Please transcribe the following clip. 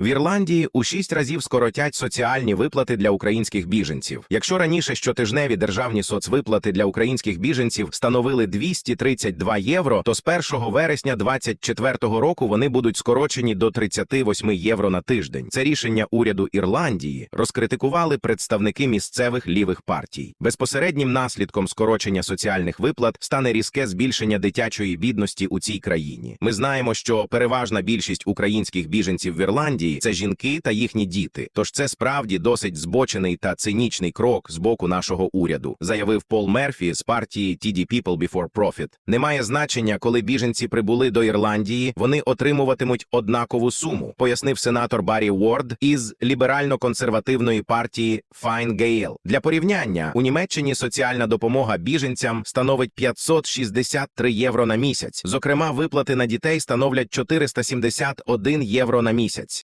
В Ірландії у шість разів скоротять соціальні виплати для українських біженців. Якщо раніше щотижневі державні соцвиплати для українських біженців становили 232 євро, то з 1 вересня 2024 року вони будуть скорочені до 38 євро на тиждень. Це рішення уряду Ірландії розкритикували представники місцевих лівих партій. Безпосереднім наслідком скорочення соціальних виплат стане різке збільшення дитячої бідності у цій країні. Ми знаємо, що переважна більшість українських біженців в Ірландії це жінки та їхні діти. Тож це справді досить збочений та цинічний крок з боку нашого уряду, заявив Пол Мерфі з партії TD People Before Profit. Немає значення, коли біженці прибули до Ірландії, вони отримуватимуть однакову суму, пояснив сенатор Баррі Уорд із ліберально-консервативної партії Fine Gael. Для порівняння у Німеччині соціальна допомога біженцям становить 563 євро на місяць. Зокрема, виплати на дітей становлять 471 євро на місяць.